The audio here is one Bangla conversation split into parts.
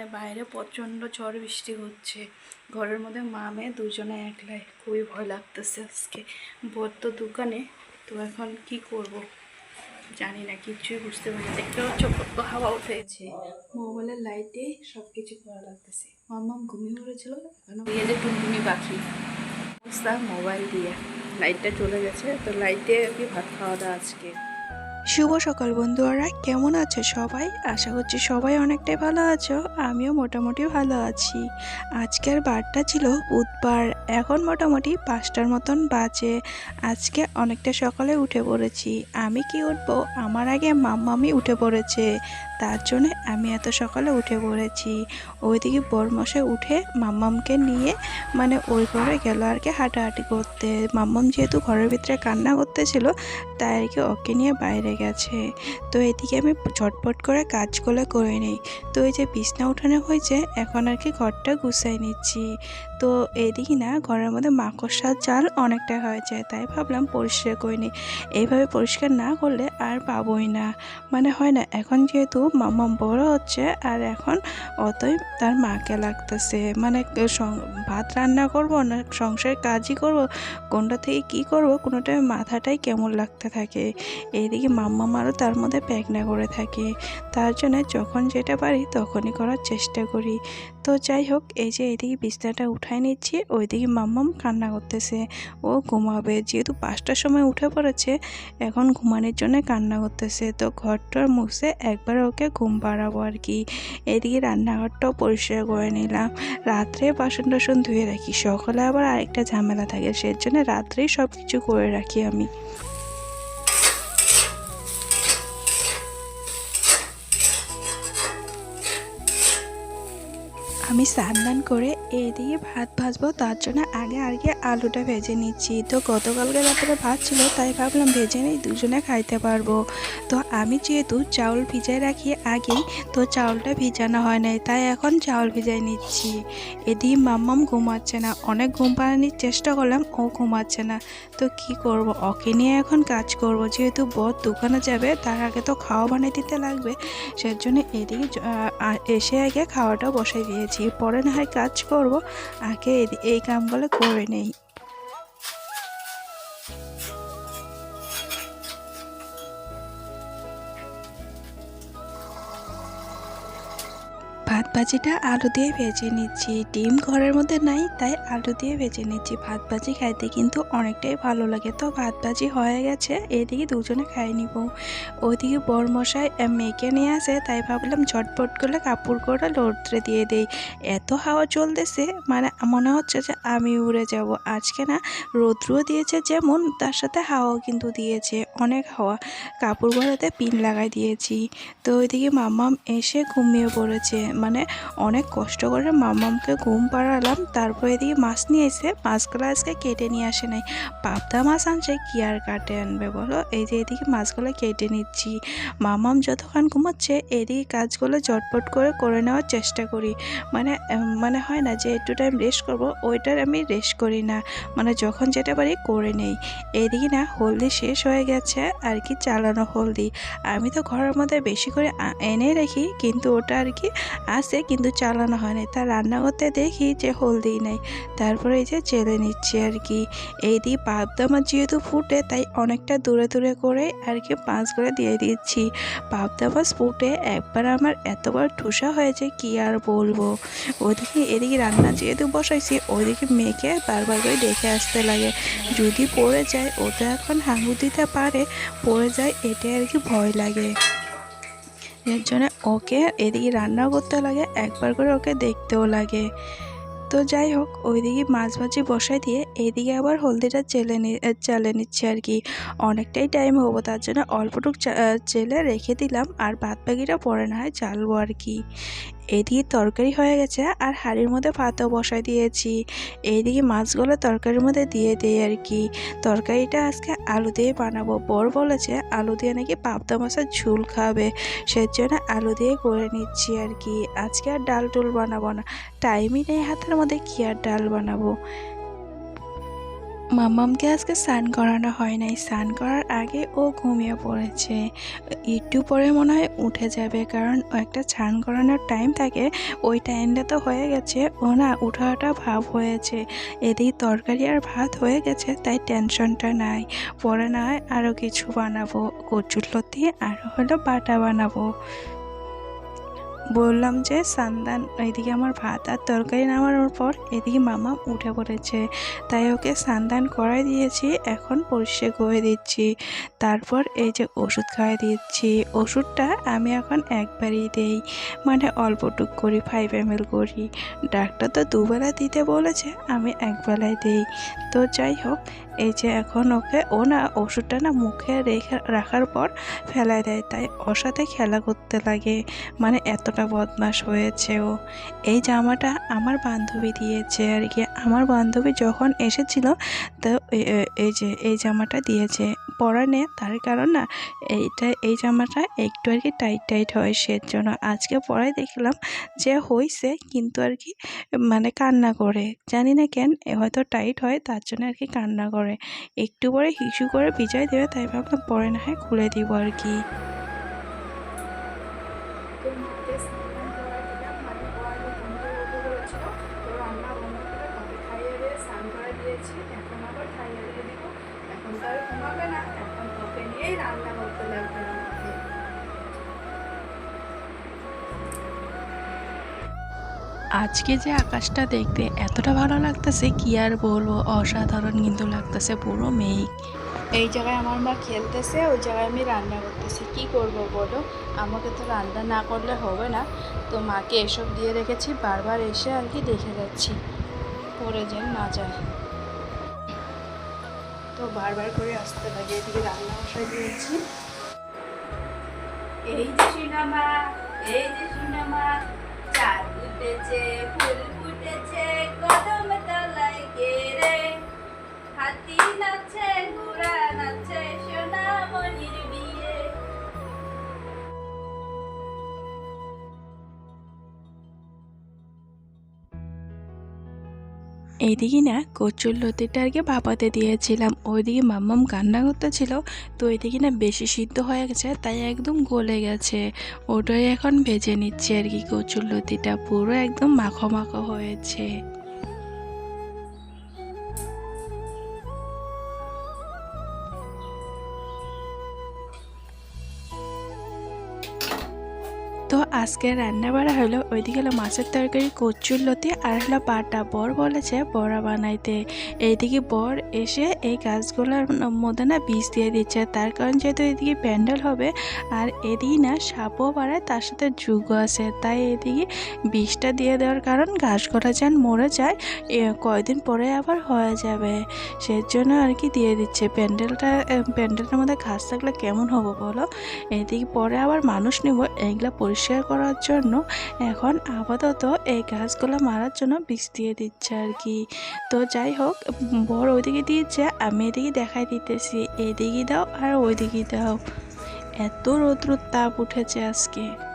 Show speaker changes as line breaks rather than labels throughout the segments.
মানে বাইরে প্রচণ্ড ঝড় বৃষ্টি হচ্ছে। ঘরের মধ্যে মা মেয়ে দুজনে একলাই। খুবই ভয় লাগতেছে আজকে। বর তো দোকানে, তো এখন কি করব? জানি না, কিছুই বুঝতে পারি। দেখতে পাচ্ছ কত হাওয়া উঠেছে। মোবাইলের লাইটে সব কিছু করা লাগতেছে। মাম্মাম ঘুমিয়ে পড়েছিল, এখনও বিয়েলে টুনটুনি পাখি মোবাইল দিয়ে। লাইটটা চলে গেছে, তো লাইটে আর কি ভাত খাওয়া দাওয়া আজকে।
শুভ সকাল বন্ধুরা কেমন আছো সবাই? আশা করছি সবাই অনেকটাই ভালো আছো, আমিও মোটামুটি ভালো আছি। আজকের বারটা ছিল বুধবার, এখন মোটামুটি পাঁচটার মতন বাজে। আজকে অনেকটা সকালে উঠে পড়েছি। আমি কি উঠবো? আমার আগে মাম্মামি উঠে পড়েছে। তার জন্য আমি এত সকালে উঠে পড়েছি। ওইদিকে বরমশাই উঠে মাম্মামকে নিয়ে মানে ওই ঘরে গেল আর কি হাঁটাহাঁটি করতে। মাম্মাম যেহেতু ঘরের ভিতরে কান্না করতেছিল, তাই আর কি ওকে নিয়ে বাইরে গেছে। তো এদিকে আমি ঝটপট করে কাজগুলো করে নিই। তো এই যে বিছনা উঠানো হয়েছে, এখন আর কি ঘরটা গুছাই নিচ্ছি। তো এদিকে না ঘরের মধ্যে মাকড়সার জাল অনেকটা হয়েছে, তাই ভাবলাম পরিষ্কার করে নিই। এইভাবে পরিষ্কার না করলে আর পাবোই না। মানে হয় না, এখন যেহেতু মামাম বড় হচ্ছে আর এখন অতই তার মাকে লাগতেছে। মানে ভাত রান্না করব না সংসার কাজই করব, কোনটা থেকে কি করব কোনোটাই মাথাটাই কেমন লাগতে থাকে। এইদিকে মাম্মা মারও তার মধ্যে প্যাকনা করে থাকে। তার জন্য যখন যেটা পারি তখনই করার চেষ্টা করি। তো যাই হোক, এই যে এইদিকে বিছনাটা উঠাই নিচ্ছি, ওইদিকে মাম্মাম কান্না করতেছে। ও ঘুমাবে, যেহেতু পাঁচটার সময় উঠে পড়েছে, এখন ঘুমানোর জন্য কান্না করতেছে। তো ঘরটার মুছে একবার ওকে ঘুম পাড়াবো আর কি। এদিকে রান্নাঘরটাও পরিষ্কার করে নিলাম। রাত্রে বাসন টাসন ধুয়ে রাখি। সকালে আবার আরেকটা ঝামেলা থাকে সেই জন্য রাত্রেই সব কিছু করে রাখি আমি। আমি স্নান করে এদিকে ভাত ভাজবো, তার জন্য আগে আগে আলুটা ভেজে নিচ্ছি। তো গতকালকে রাত্রে ভাত ছিল, তাই ভাবলাম ভেজে নিই, দুজনে খাইতে পারব। তো আমি যেহেতু চাউল ভিজাই রাখি আগেই, তো চাউলটা ভিজানো হয় নাই, তাই এখন চাউল ভিজাই নিচ্ছি। এদিকে মাম্মাম ঘুমাচ্ছে না, অনেক ঘুম পাড়ানোর চেষ্টা করলাম, ও ঘুমাচ্ছে না। তো কি করব, ওকে নিয়ে এখন কাজ করব, যেহেতু বর দোকানে যাবে, তার আগে তো খাওয়া বানিয়ে দিতে লাগবে সেই জন্য এদিকে এসে আগে খাওয়াটা বসাই দিয়েছি। পরে না হয় কাজ করব আগে এই কামগুলো করে নেই। ভাজিটা আলু দিয়ে ভেজে নিচ্ছি। ডিম ঘরের মধ্যে নাই, তাই আলু দিয়ে ভেজে নিচ্ছি। ভাত ভাজি খাইতে কিন্তু অনেকটাই ভালো লাগে। তো ভাত ভাজি হয়ে গেছে, এদিকে দুজনে খাই নিব। ওইদিকে বরমশাই মেয়েকে নিয়ে আসে, তাই ভাবলাম ঝটপট করে কাপড় করে রৌদ্রে দিয়ে দেই। এত হাওয়া চলতেছে মানে মনে হচ্ছে যে আমি উড়ে যাব। আজকে না রৌদ্রও দিয়েছে যেমন, তার সাথে হাওয়াও কিন্তু দিয়েছে, অনেক হাওয়া। কাপড় গলাতে পিন লাগাই দিয়েছি। তো ওইদিকে মাম্মাম এসে ঘুমিয়ে পড়েছে মানে অনেক কষ্ট করে মামামকে ঘুম পাড়ালাম, তারপর এদিকে মাছ নিয়ে এসে মাছগুলো আজকে কেটে নিয়ে আসে নাই। পাবদা মাছ আনছে, কি আর কাটে আনবে বলো? এই যে এদিকে মাছগুলো কেটে নিচ্ছি। মামাম যতক্ষণ ঘুমাচ্ছে, এদিকে কাজগুলো ঝটপট করে করে নেওয়ার চেষ্টা করি। মানে মানে হয় না যে একটু টাইম রেস্ট করব, ওইটার আমি রেস্ট করি না। মানে যখন যেটা পারি করে নেই। এদিকে না, হলদি শেষ হয়ে গেছে, আর কি চালানো হলদি। আমি তো ঘরের মধ্যে বেশি করে এনে রাখি, কিন্তু ওটা আর কি আসে কিন্তু চালানো হয় না তা রান্না করতে দেখি যে হলদি নেই। তারপরে এই যে চেলে নিচ্ছি আর কি। এই দিয়ে পাবদা যেহেতু ফুটে, তাই অনেকটা দূরে দূরে করে আর কি করে দিয়ে দিচ্ছি। পাবদা মাছ ফুটে, একবার আমার এতবার ঠুসা হয়েছে, কি আর বলব? ওদিকে এদিকে রান্না যেহেতু বসাইছি, ওইদিকে মেয়েকে বারবার করে দেখে আসতে লাগে। যদি পড়ে যায়, ও তো এখন হাঙ্গু দিতে পারে, পড়ে যায়, এটাই আর কি ভয় লাগে। এর জন্য ওকে এদিকে রান্নাও করতে লাগে, একবার করে ওকে দেখতেও লাগে। তো যাই হোক, ওইদিকে মাছ ভাজি বসাই দিয়ে এদিকে আবার হলদিটা চেলে চালে নিচ্ছে আর কি। অনেকটাই টাইম হব, তার জন্য অল্পটুক চেলে রেখে দিলাম, আর বাদ বাকিটা পরে না হয় চালবো আর কি। এদিকে তরকারি হয়ে গেছে আর হাঁড়ির মধ্যে ভাতও বসাই দিয়েছি। এইদিকে মাছগুলো তরকারির মধ্যে দিয়ে দেয় আর কি। তরকারিটা আজকে আলু দিয়ে বানাবো। বর বলেছে আলু দিয়ে নাকি পাবদা মাছের ঝুল খাবে। সেজন্য আলু দিয়ে করে নিচ্ছি আর কি। আজকে আর ডাল টুল বানাবো না। টাইমই নেই হাতের মধ্যে, কি আর ডাল বানাবো? মামামকে আজকে স্নান করানো হয় নাই। স্নান করার আগে ও ঘুমিয়ে পড়েছে। একটু পরে মনে হয় উঠে যাবে, কারণ একটা স্নান করানোর টাইম থাকে। ওই টাইমটা তো হয়ে গেছে। ও না উঠাটা ভাব হয়েছে। এদিকে তরকারি আর ভাত হয়ে গেছে, তাই টেনশনটা নাই। পরে না হয় আরও কিছু বানাবো। কচুর লতি আরও হলো বাটা বানাবো। বললাম যে, সান্দান এদিকে আমার ভাত আর তরকারি নামানোর পর এদিকে মামা উঠে পড়েছে। তাই ওকে সান্দান করাই দিয়েছি, এখন পরিষ্কার করে দিচ্ছি। তারপর এই যে ওষুধ খাওয়াই দিচ্ছি। ওষুধটা আমি এখন একবারই দেই মানে অল্পটুক করি ফাইভ এম করি। ডাক্তার তো দুবেলা দিতে বলেছে, আমি একবেলায় দেই। তো যাই হোক, এই যে এখন ওকে, ও না ওষুধটা না মুখে রেখে রাখার পর ফেলায় দেয়। তাই ওর সাথে খেলা করতে লাগে মানে এতটা বদমাস হয়েছে ও। এই জামাটা আমার বান্ধবী দিয়েছে আর কি। আমার বান্ধবী যখন এসেছিল, তো এই যে, এই জামাটা দিয়েছে। পরা নে, তার কারণ না, এইটা, এই জামাটা একটু আর কি টাইট টাইট হয় সের জন্য আজকে পরাই দেখলাম যে হয়েছে কিন্তু আর কি মানে কান্না করে। জানি না কেন হয়তো টাইট হয়, তার জন্য আর কি কান্না করে। একটু পরে হিসু করে ভিজাই দেবে, তাই ভাবলাম পরে না হয় খুলে দিব আর কি। আজকে যে আকাশটা দেখতে এতটা ভালো লাগতেছে, কি আর বলব? অসাধারণ কিন্তু লাগতেছে পুরো মেঘ।
এই জায়গায় আমার মা খেলতেছে, ওই জায়গায় আমি রান্না করতেছি। কি করব বলো? আমাকে তো রান্না না করলে হবে না। তো মাকে এসব দিয়ে রেখেছি, বারবার এসে আর কি দেখে যাচ্ছি। পরে যেন না যায়। তো বারবার করে আসতে লাগে, এদিকে রান্না বসাই দিয়েছি। এই যে সিনেমা, এই যে সিনেমা উঠেছে ফুল ফুটেছে কদম তলায় কে রে হাতি নাচে ঘোড়া নাচে
এইদিকে না কচুর লতিটা আর কি ভাপাতে দিয়েছিলাম, ওইদিকে মাম্মাম কান্না করতেছিল, তো ওইদিকে না বেশি সিদ্ধ হয়ে গেছে, তাই একদম গলে গেছে। ওটাই এখন ভেজে নিচ্ছে আর কি কচুর লতিটা, পুরো একদম মাখো মাখো হয়েছে। তো আজকে রান্না বাড়া হলো, ওইদিকে হলো মাছের তরকারি, কচুর লতি আর হলো বাটা। বর বলেছে বড়া বানাইতে। এইদিকে বর এসে এই গাছগুলোর মধ্যে না বীজ দিয়ে দিচ্ছে। তার কারণ যেহেতু এদিকে প্যান্ডেল হবে আর এদিকে না সাপও বাড়ায়, তার সাথে যুগও আছে। তাই এদিকে বীজটা দিয়ে দেওয়ার কারণ গাছগুলো যেন মরে যায় কয়দিন পরে আবার হয়ে যাবে। সেই জন্য আর কি দিয়ে দিচ্ছে। প্যান্ডেলটা প্যান্ডেলটার মধ্যে ঘাস থাকলে কেমন হব বলো? এদিকে পরে আবার মানুষ নিব এইগুলা পরিষ্কার করার জন্য এখন আপাতত এই গাছগুলো মারার জন্য বিষ দিয়ে দিচ্ছে আর কি। তো যাই হোক বড় বর ওইদিকে দিয়েছে, আমি এদিকে দেখাই দিতেছি, এদিকে দাও আর ওইদিকে দাও। এত রৌদ্র তাপ উঠেছে আজকে।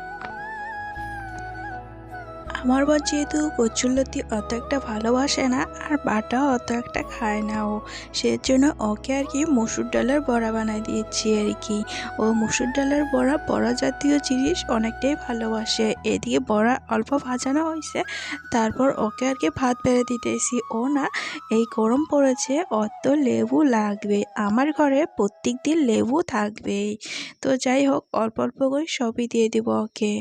আমার বর যেহেতু কচুরলতি অত একটা ভালোবাসে না, আর বাটাও অত একটা খায় না ও। সেজন্য ওকে আর কি মসুর ডালের বড়া বানাই দিয়েছি আর কি। ও মসুর ডালের বড়া বড়া জাতীয় জিনিস অনেকটাই ভালোবাসে। এদিকে বড়া অল্প ভাজানো হয়েছে, তারপর ওকে আর কি ভাত বেড়ে দিতেছি। ও না, এই গরম পড়েছে, অত লেবু লাগবে। আমার ঘরে প্রত্যেক দিন লেবু থাকবেই। তো যাই হোক, অল্প অল্প করে সবই দিয়ে দিব ওকে।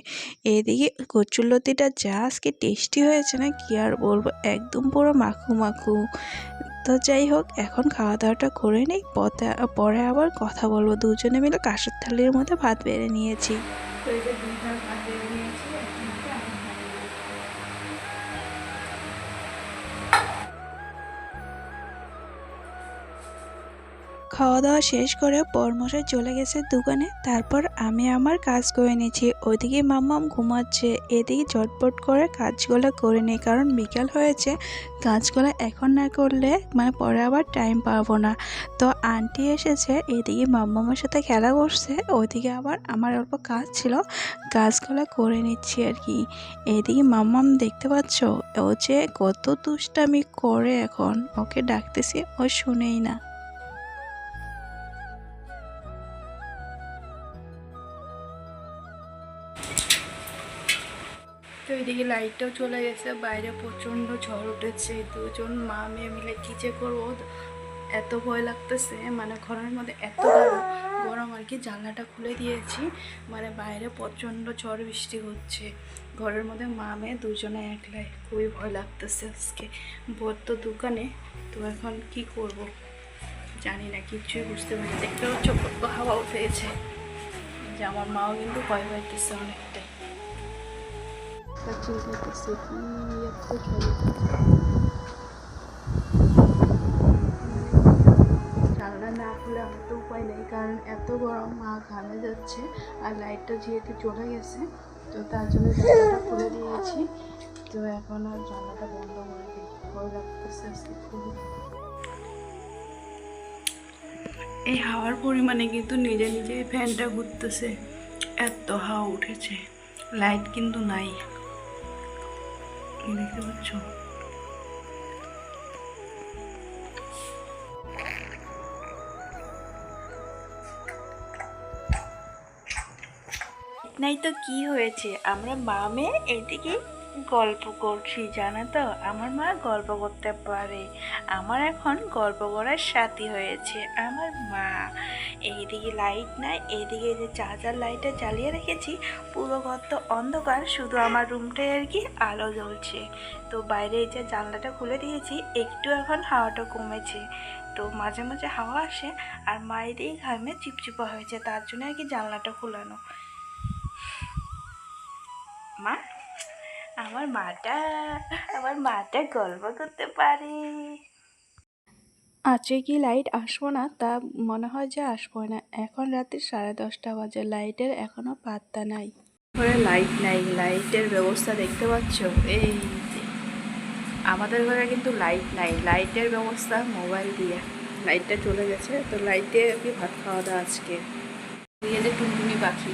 এদিকে কচুরলতিটা যা আজকে টেস্টি হয়েছে না কি আর বলব? একদম পুরো মাখু মাখু। তো যাই হোক, এখন খাওয়া দাওয়াটা করে নিই। পথে- পরে আবার কথা বলব। দুজনে মিলে কাঁসের থালির মধ্যে ভাত বেড়ে নিয়েছি।
তো
খাওয়া দাওয়া শেষ করে পরমশাই চলে গেছে দোকানে। তারপর আমি আমার কাজ করে নিয়েছি ওইদিকে মাম্মাম ঘুমাচ্ছে। এদিকে চটপট করে কাজগুলো করে নিই কারণ বিকাল হয়েছে। কাজগুলো এখন না করলে মানে পরে আবার টাইম পাবো না। তো আন্টি এসেছে, এদিকে মাম্মামের সাথে খেলা করছে, ওইদিকে আবার আমার অল্প কাজ ছিল। কাজগুলো করে নিচ্ছি আর কি। এদিকে মাম্মাম দেখতে পাচ্ছ? ও যে কত দুষ্টামি করে এখন। ওকে ডাকতেছি, ও শুনেই না।
তো এদিকে লাইটটাও চলে গেছে, বাইরে প্রচণ্ড ঝড় উঠেছে। দুজন মা মেয়ে মিলে কী যে করব? এত ভয় লাগতেছে মানে ঘরের মধ্যে এত গরম। আর কি, জানলাটা খুলে দিয়েছি মানে বাইরে প্রচণ্ড ঝড় বৃষ্টি হচ্ছে। ঘরের মধ্যে মা মেয়ে দুজনে একলাই, খুবই ভয় লাগতেছে আজকে। বোর তো দোকানে, তো এখন কি করব? জানি না কিচ্ছুই বুঝতে পারি। দেখতে কত হাওয়া উঠে গেছে যে আমার মাও কিন্তু ভয় পাইতেছে অনেকটাই তা চিন্তা করছে কি এত ঝড় জানলা না খুলে আমার উপায় নেই, কারণ এত গরম, মা ঘামে যাচ্ছে আর লাইটটা যেহেতু চলে গেছে, তো তার জন্য জানলাটা খুলে দিয়েছি। তো এখন আর জানলাটা বন্ধ করে দিই, ভয় লাগতেছে খুবই। এই হাওয়ার পরিমাণে কিন্তু নিজে নিজে ফ্যানটা ঘুরতেছে, এত হাওয়া উঠেছে লাইট কিন্তু নাই। দেখতে পাচ্ছ? নাই তো কি হয়েছে? আমরা মা মেয়ে এদিকে গল্প করছি, জানো তো? আমার মা গল্প করতে পারে। আমার এখন গল্প করার সাথী হয়েছে, আমার মা। এইদিকে লাইট নাই, এইদিকে যে চার্জার লাইটটা জ্বালিয়ে রেখেছি, পুরো ঘর তো অন্ধকার, শুধু আমার রুমটাই আর কি আলো জ্বলছে। তো বাইরে যে জানলাটা খুলে দিয়েছি, একটু এখন হাওয়াটা কমেছে। তো মাঝে মাঝে হাওয়া আসে, আর মায়েরই ঘামে চিপচিপা হয়েছে, তার জন্য আর কি জানলাটা খোলানো। মা? আমার মাটা আমার মাটা গল্প করতে পারে।
আজকে কি লাইট আসব না? তা মনে হয় যে আসব না। এখন রাতে সাড়ে দশটা বাজে। লাইটের এখনও পাত্তা নাই।
ঘরে লাইট নাই। লাইটের ব্যবস্থা দেখতে পাচ্ছ? এই আমাদের ঘরে কিন্তু লাইট নাই। লাইটের ব্যবস্থা মোবাইল দিয়ে। লাইটটা চলে গেছে। তো লাইটে আর কি ভাত খাওয়া দাওয়া আজকে টুনটুনি পাখি।